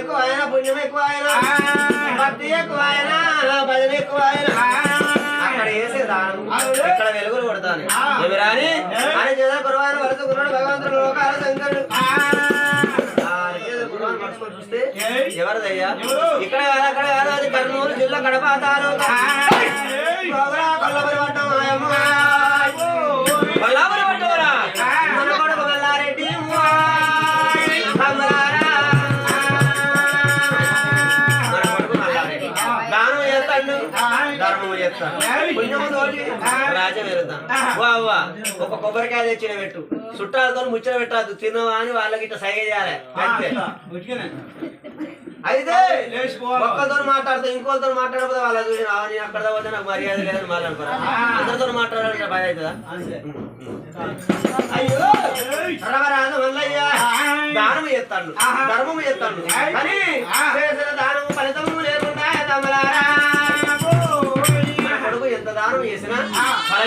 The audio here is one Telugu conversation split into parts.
పుణ్యం ఎక్కువ ఆయన భక్తి ఎక్కువ ఆయన భజన ఎక్కువ ఆయన అక్కడ వేసే దానం. ఇక్కడ వెలుగులు కొడతాను. ఏమి రాని అని చేత గురువారం వలస గురుడు భగవంతుడు లోకాల శంకరుడు చూస్తే ఎవరిదయ్యా? ఇక్కడ కాదు అక్కడ కాదు అది కర్నూలు జిల్లా కడప తాలూకా లోపల కొల్లబరి పట్టం ఆయమ్మ. వా వా ఒక కొబ్బరికాయ తెచ్చిన పెట్టు. చుట్టాలతో ముచ్చట పెట్టద్దు. తినవా అని వాళ్ళకి ఇట్లా సైగ చేయాలి. అంతే. అయితే ఒక్కరితో మాట్లాడుతూ ఇంకోరితో మాట్లాడకపోతే వాళ్ళ చూసి "ఆ, నేను అక్కడ పోతే నాకు మర్యాద లేదని మాట్లాడుకోరా అందరితో మాట్లాడాలంటే బాధ అవుతుందా? అయ్యో! రవరాజు మల్లయ్య. దానము చేస్తాడు. ధర్మము చేస్తాడు. కానీ చేసిన దానము ఫలితము లేకుండా తమలారా.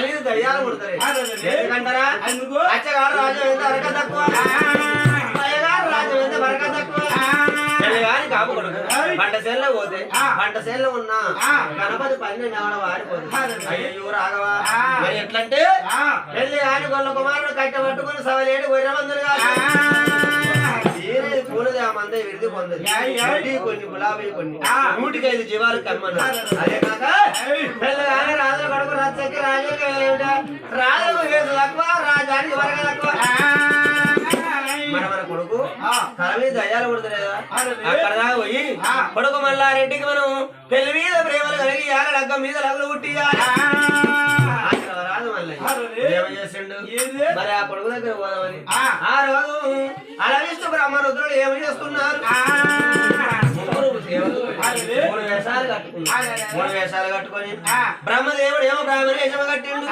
మీద దయ్యాలు కొడతారు. ఎందుకంటారా? అచ్చగారు రాజు ఎంత అరక తక్కువ. అయ్యగారు రాజు ఎంత బరక తక్కువ కానీ కాపు కొడుకు. పంట సేల్లో పోతే పంట సేల్లో ఉన్నా గణపతి పన్నెండు ఎవడ వాడిపోతుంది అయ్యో రాఘవా. మరి ఎట్లంటే వెళ్ళి ఆని గొల్ల కుమారుడు కట్ట పట్టుకుని సవలేడు గొర్రె మందులు కాదు పొందది చెడ్డీ కొన్ని గులాబీలు కొన్ని. నూటికి ఐదు జీవాలు కమ్మన్నారు అదే కాక పిల్లగానే రాజుల కొడుకు రచ్చకి రాజుకి ఏమిట? రాజులకు వేసు తక్కువ రాజానికి వరగ తక్కువ. మన మన కొడుకు తల మీద దయ్యాలు అక్కడ దాకా పోయి కొడుకు మల్లారెడ్డికి మనం పెళ్ళి మీద ప్రేమలు కలిగి లగ్గం మీద లగ్గులు పుట్టి ఏమ చేసిండు మరి ఆ కొడుకు దగ్గర పోదామని. ఆ. రోజు అలా విష్ణు బ్రహ్మరుద్రుడు ఏమి చేస్తున్నారు? మూడు వేషాలు మూడు వేషాలు కట్టుకొని బ్రహ్మదేవుడు ఏమో బ్రాహ్మణ వేషం కట్టిండు.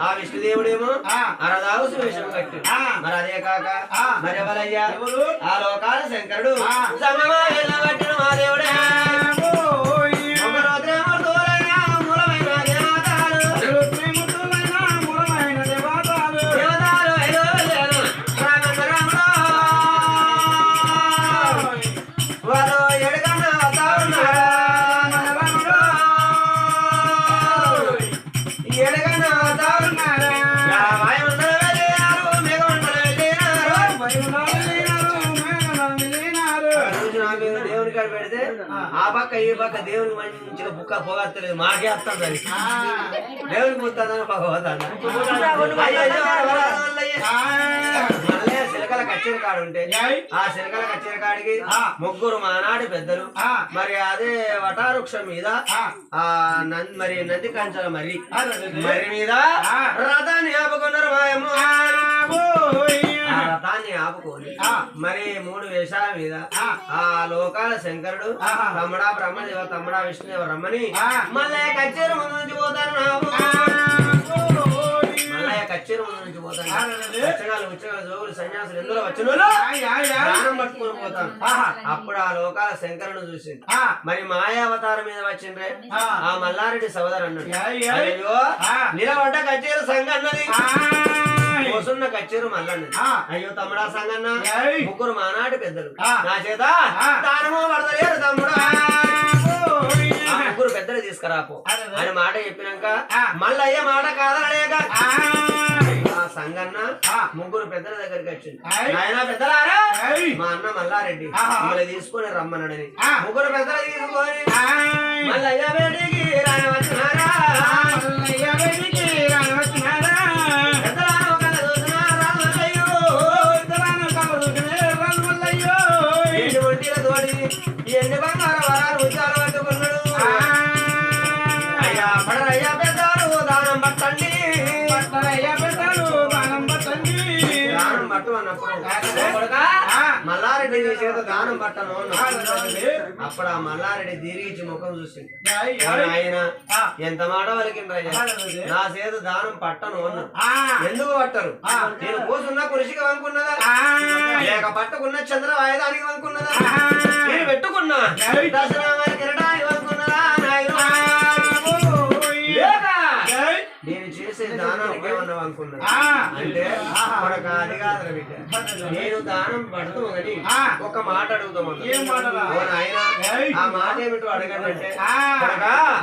ఆ. విష్ణుదేవుడేమో అరదావుసు వేషం కట్టిండు. మరి అదే కాక మరి ఎవరయ్యా? ఆ లోకాల శంకరుడు. కట్టిన మా దేవుడే. పక్క ఈ పక్క దేవునికి మంచిగా బుక్క పోగత్తలేదు మాకే వస్తాం సరి దేవునికి పోతాదని పక్క పోతాను మళ్ళీ సిలకల కచ్చేరి కాడు ఉంటే ఆ సిలకల కచ్చేరి కాడికి ముగ్గురు మానాడి పెద్దలు. మరి అదే వటావృక్షం మీద ఆ. మరి నంది కంచల మరి. మరి మీద రథాన్ని ఆపుకున్నారు మాయమ్మ ఆ రథాన్ని ఆపుకొని మరి మూడు వేషాల మీద ఆ. లోకాల శంకరుడు తమ్ముడా బ్రహ్మదేవ తమ్ముడా విష్ణుదేవ రమ్మని మల్లయ్య కచ్చేరు ముందు నుంచి పోతాను నావు మల్లయ్య కచ్చేరు ముందు నుంచి పోతాను వచ్చనాలు ఉచ్చనాలు జోగులు సన్యాసులు ఎందులో వచ్చిన ప్రాణం పట్టుకొని పోతాను అప్పుడు ఆ లోకాల శంకరుడు చూసింది మరి మాయావతారం మీద వచ్చిండ్రే. ఆ. మల్లారెడ్డి సోదరు అన్నాడు అయ్యో నిలబడ్డ కచ్చేరు సంఘ అన్నది కూసున్న కచ్చేరు మల్లన్నది అయ్యో తమ్ముడా సంగన్న. ముగ్గురు మానాటి పెద్దలు. నా చేత దానము పడతలేరు తమ్ముడా. ముగ్గురు పెద్దలు తీసుకురాపో. అని మాట చెప్పినాక మల్లయ్య మాట కాదనలేక సంగన్న ముగ్గురు పెద్దల దగ్గరికి వచ్చింది. ఆయన పెద్దలారా? మా అన్న మల్లారెడ్డి మిమ్మల్ని తీసుకొని రమ్మన్నాడని ముగ్గురు పెద్దలు తీసుకొని మల్లయ్య వేడికి పెద్దలారా ఎండి బంగారు వరాలు ఉద్యాలు పట్టుకున్నాడు అయ్యా పడరయ్యా దానం పట్టండి. దానం పట్టు అన్నప్పుడు కొడుకా, మల్లారెడ్డి చేత దానం పట్టను. అప్పుడు ఆ మల్లారెడ్డి దీర్ఘించి ముఖం చూసింది ఆయన ఎంత మాట వలికిండ్రయ్యా నా చేత దానం పట్టను అన్నాడు. ఎందుకు పట్టరు? నేను కూసున్న కురిసికి వంకున్నదా? లేక పట్టుకున్న చంద్ర వాయిదానికి వంకున్నదా నేను చేసే దానానికి ఏమన్నా అనుకున్నా ఉన్నది ఆ. అంటే. మనకు అది బిడ్డ నేను దానం పడతాం ఆ. ఒక మాట అడుగుతాం ఏయ్. ఆ మాట ఏమిటో అడగండి ఆ.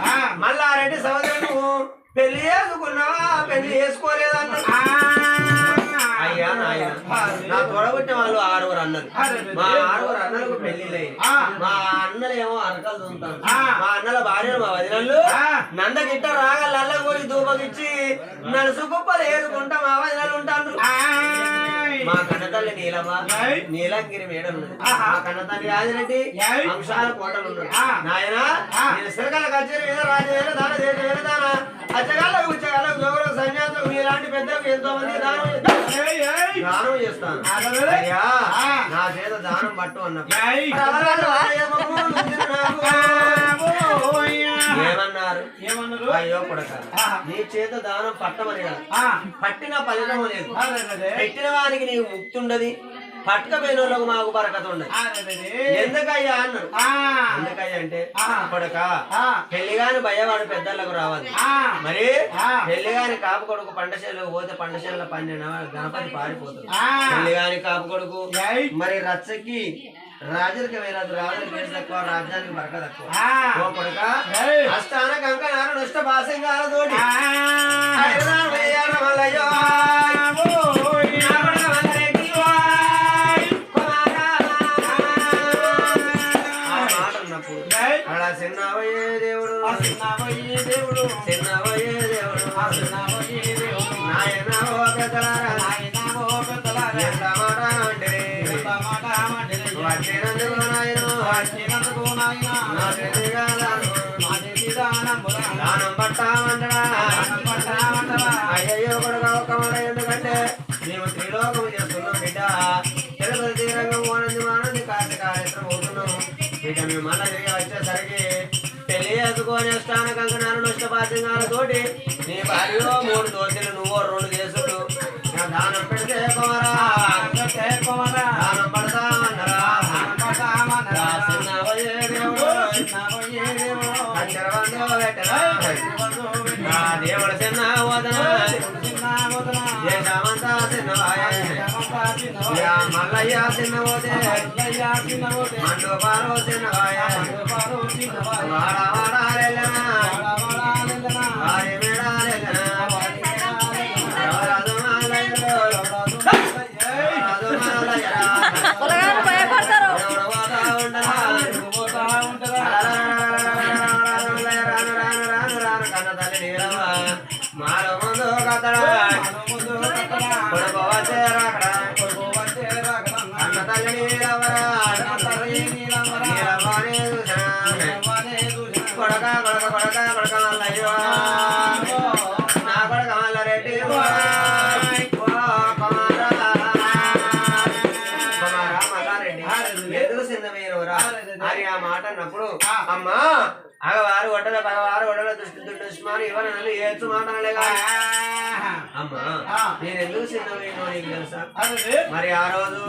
ఆ. మల్లారెడ్డి సోదరు నువ్వు పెళ్ళి చేసుకున్నావా? పెళ్ళి చేసుకోలేదన్న అయ్యా నాయన. నా తొడగొట్టిన వాళ్ళు ఆరుగురు అన్నలు. మా ఆరుగురు అన్నలకు పెళ్ళి ఆ. మా అన్నలు ఏమో అరకలు దుంతారు ఆ. మా అన్నల భార్యలు మా వదినలు. నందగిట్ట రాగ లల్ల కోరి దూపగిచ్చి నలుసు కుప్పలు ఏరుకుంటా మా వదినలు ఉంటారు మా నీలమ్మ. నీలంగిరి మేడం ఉన్నది. ఆహా. మా కన్నతల్లి రాజరెడ్డి ఏయ్. అంశాల కోటలు. నాయన. నేను సిరకల కచేరి మీద రాజు వేల దాన దేశ వేల దాన అచ్చగాళ్ళకు ఉచ్చగాళ్ళకు జోగులకు సన్యాసులకు మీలాంటి పెద్దలకు ఎంతో మంది దానం చేస్తాను. దానం చేస్తాను అలవలే. అయ్యా. నా చేత దానం పట్టు అన్నప్పుడు ఏమన్నారు? ఏమన్నారు? అయ్యో కొడక. నీ చేత దానం పట్టమని పట్టిన ఫలితం లేదు. పెట్టిన వానికి నీకు ముక్తుండది పట్టుకపోయిన వాళ్ళకు మాకు బరకత ఉండదు. ఎందుకయ్యా అన్నారు ఆ, ఎందుకయ్యా అంటే. కొడక పెళ్ళిగాని భయవాడు పెద్దలకు రావాలి మరి. పెళ్ళిగాని కాపు కొడుకు పంటశేలకు పోతే పంటశేల పన్నెండు గణపతి పారిపోతాడు ఆ. పెళ్ళిగాని కాపు కొడుకు. మరి రచ్చకి రాజులకి వేలదు రాజులకి వేసి తక్కువ రాజ్యానికి బరక తక్కువ. ఓ కొడుక. అష్టాన కంకణాలు నష్ట తోటి చిన్నవయ్యే దేవుడు. చిన్నవయ్యే దేవుడు. ఆ చిన్నవయ్యే దేవుడు. నాయన ఓ పెద్దలారా. నాయనా ఓ పెద్దలారా, ఎంత మాట అంటిరి. ఎంత మాట మాటిరి. వచ్చినందుకు నాయన. వచ్చినందుకు నాయనా, నా చేతిగా దానం. మా చేతి దానముల దానం పట్టామంటరా. దానం పట్టామంటరా. అయ్యయ్యో కొడుక ఒక్క మాట ఎందుకంటే నీవు త్రిలోకము చేస్తున్నావు బిడ్డ. తిరుపతి తీరంగం ఓనంది మానంది కార్తీక కార్యక్రమం అవుతున్నాం బిడ్డ మేము మళ్ళా చేసుకొని స్థాన కంకణాలు నష్టపాతంగాలతోటి నీ భార్యలో మూడు దోశలు నువ్వు రెండు ఇక దానం పెడితే కుమారా అంగతే కుమారా, దానం పడతామన్నరా దానం పట్టామనరా. చిన్నవయ్యే దేవుడు చిన్నవయ్యే దేవుడు, అక్షరవంతో పెట్టరా చిన్నవయ్యే దేవుడు, నా దేవుడు చిన్న వదన. దేశమంతా చిన్నవాయే. మల్లయ్య చిన్నవోతే. మల్లయ్య మండపాలు చిన్నవాయే. మండపాలు చిన్నవాడు. వాడ వాడాలెల్లనా అగవారు ఒడ్డల పగవారు ఒడ్డల దుష్టి దుష్మాను ఇవ్వను నన్ను ఏడ్చు మాట అనలేగా అమ్మా నేను ఎందుకు మీరు నీకు తెలుసా మరి ఆ రోజు.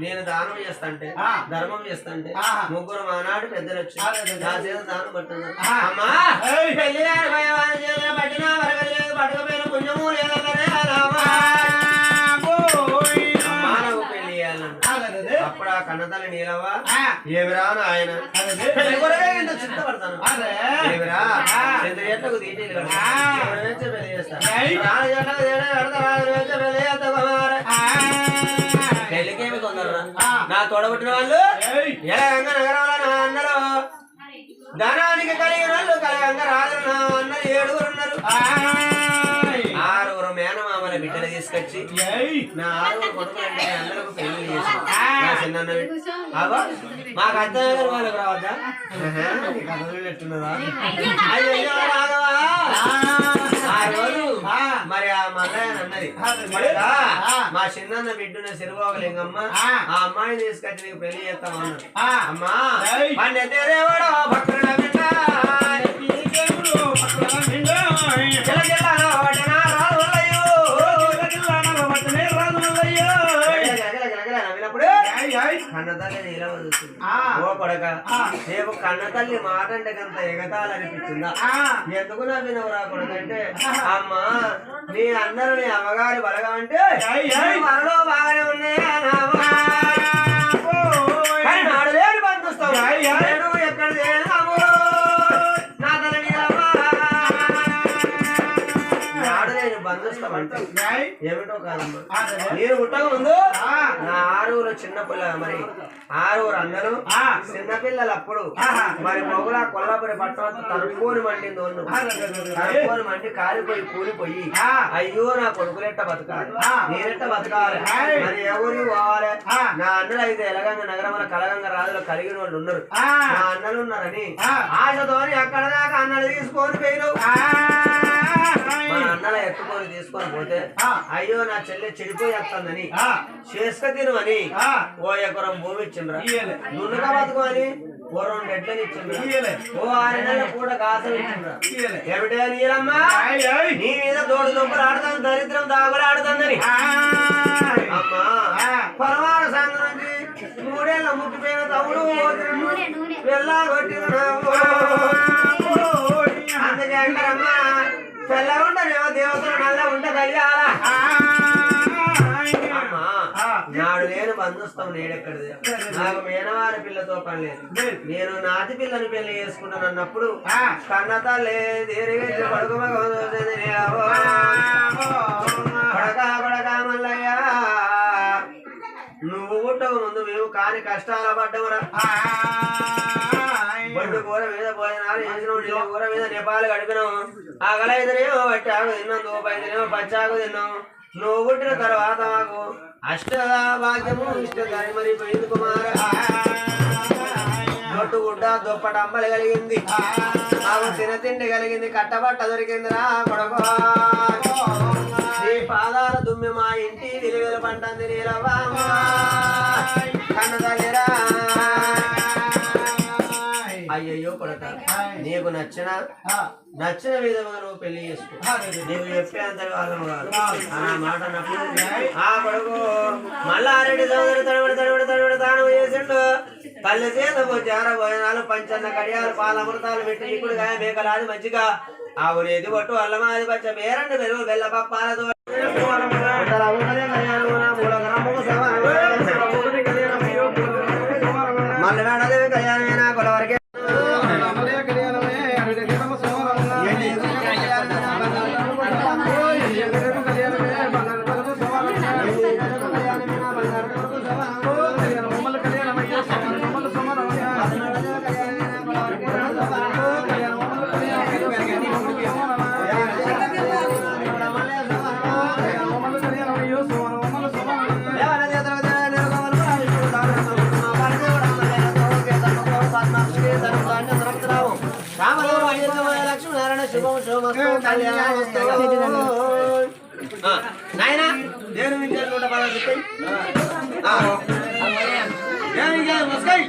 నేను దానం చేస్తాంటే. ధర్మం చేస్తాంటే. ముగ్గురు మానాడు పెద్దలు వచ్చి. నా చేత దానం ఆ. అమ్మా కడతా, రాను వేస్తే పెళ్ళి చేస్తా కుమారా. ఆ. పెళ్ళికేమి తొందరరా ఆ. నా తోడబుట్టిన వాళ్ళు ఏయ్. ఎలగంగ నగరంలో నా అన్నలు? ధనానికి కలిగిన వాళ్ళు కలగంగ రాజు నా అన్నలు ఏడుగురు ఉన్నారు. తీసుకొచ్చి. నా ఆరుగురు కొడుకులంటే అందరికి పెళ్ళి చేసి నా మాకు వాళ్ళకి రావద్దా అయ్యో రాఘవా ఆ రోజు. మరి ఆ మల్లయ్య అన్నది. మా చిన్నన్న బిడ్డున సిరుగోగలింగమ్మ ఆ. ఆ అమ్మాయిని తీసుకొచ్చి నీకు పెళ్ళి చేస్తామన్నాడు ఆ. అమ్మా ఏయ్. కొడక. రేపు కన్న తల్లి మాట అంటే కంత ఎగతాలు అనిపించిందా ఆ, ఎందుకు నవ్వినవరా కొడుకంటే అమ్మా మీ అందరూ నీ అమ్మగారి బలగా అంటే. మనలో బాగానే ఉన్నాయా నాడు లేని ఎక్కడ లేనాము నా తల నీలమ్మా. నాడు లేని బంధుస్తాం అంటే ఏయ్, ఏమిటో కాదమ్మా. నేను పుట్టక ముందు చిన్న పిల్ల మరి ఆరుగురు అన్నలు ఆ. చిన్న పిల్లలు అప్పుడు. మరి మొగుల కొల్లాపురి పట్టణం తరుపుకొని మండింది సరే. తరుపుకొని మండి కాలిపోయి కూలిపోయి. అయ్యో నా కొడుకులెట్ట బతకాలి. నేనెట్ట బతకాలి. మరి ఎవరు పోవాలి. నా అన్నలు అయితే ఎలగంగ నగరముల కలగంగ రాజులు కలిగిన వాళ్ళు ఉన్నారు. నా అన్నలు ఉన్నారని. ఆశతోని అక్కడ దాకా అన్నలు తీసుకొని పోయినావు మన అన్నల ఎత్తుకొని తీసుకొని పోతే ఆ. అయ్యో నా చెల్లె చెడిపోయి వస్తుందని ఆ, చేసుక ఆ, ఓ ఎకరం భూమి ఇచ్చిండ్రా. దున్నుగా బతుకోని ఓ రెండు ఎడ్లని ఇచ్చిండ్రా. ఓ ఆరు నెలల పూట కాసం ఇచ్చిండ్రా. నీలమ్మా. నీ మీద తోడు దొంగలు ఆడుతాను దరిద్రం దాగులు ఆడుతుందని ఆ, అమ్మా ఆ. పరమాణ సంఘ నుంచి మూడేళ్ళ ముక్కిపోయిన తమ్ముడు వెళ్ళగొట్టినావు అందుకే అంటారమ్మా తెల్లగుంటనేమో దేవతలు నల్ల ఉంటే దయ్యాలా ఆ, అమ్మా ఆ. నాడు నేను బంధుస్తాం నేడెక్కడిది నాకు మేనవారి పిల్లతో పని లేదు. నేను నాటి పిల్లని పెళ్ళి చేసుకుంటాను అన్నప్పుడు ఆ. కన్న తల్లి దీర్ఘ పడుకు కొడక కొడక మల్లయ్య. నువ్వు పుట్టక ముందు మేము కాని కష్టాల పడ్డమురా. బండి కూర మీద భోజనాలు చేసినాం నీళ్ళ కూర మీద నేపాలు గడిపినాం ఆకలైతేనేమో పట్టాకు తిన్నాం దూపైతేనేమో పచ్చాకు తిన్నాం. నువ్వు పుట్టిన తర్వాత మాకు అష్ట భాగ్యము ఇష్టదాని మరి పోయింది కుమార. దొట్టు గుడ్డ దుప్పట అమ్మలు కలిగింది. మాకు తిన తిండి కలిగింది కట్టబట్ట దొరికిందిరా కొడకో. నీ పాదాల దుమ్మి మా ఇంటి విలువల పంటంది నీలవ్వా. కన్నదలిరా అయ్యయ్యో కొడక నీకు నచ్చిన నచ్చిన విధంగా నువ్వు పెళ్ళి చేసుకో. నీవు చెప్పేంత వాళ్ళము కాదు. ఆ మాట అన్నప్పుడు ఆ కొడుకు మల్లారెడ్డి సోదరు తడబడి తడబడి తడబడి తాను చేసిండు. తల్లి చేత జార భోజనాలు పంచన్న కడియాలు పాలమృతాలు పెట్టి ఇప్పుడు గాయ మేకలాది మంచిగా. ఆవునేది పట్టు అల్లమాది పచ్చ పేరండి పెరుగు బెల్ల నాయనా దేవుని విద్యాలు నూట పదహారు దేవుని విద్యాలు వస్తాయి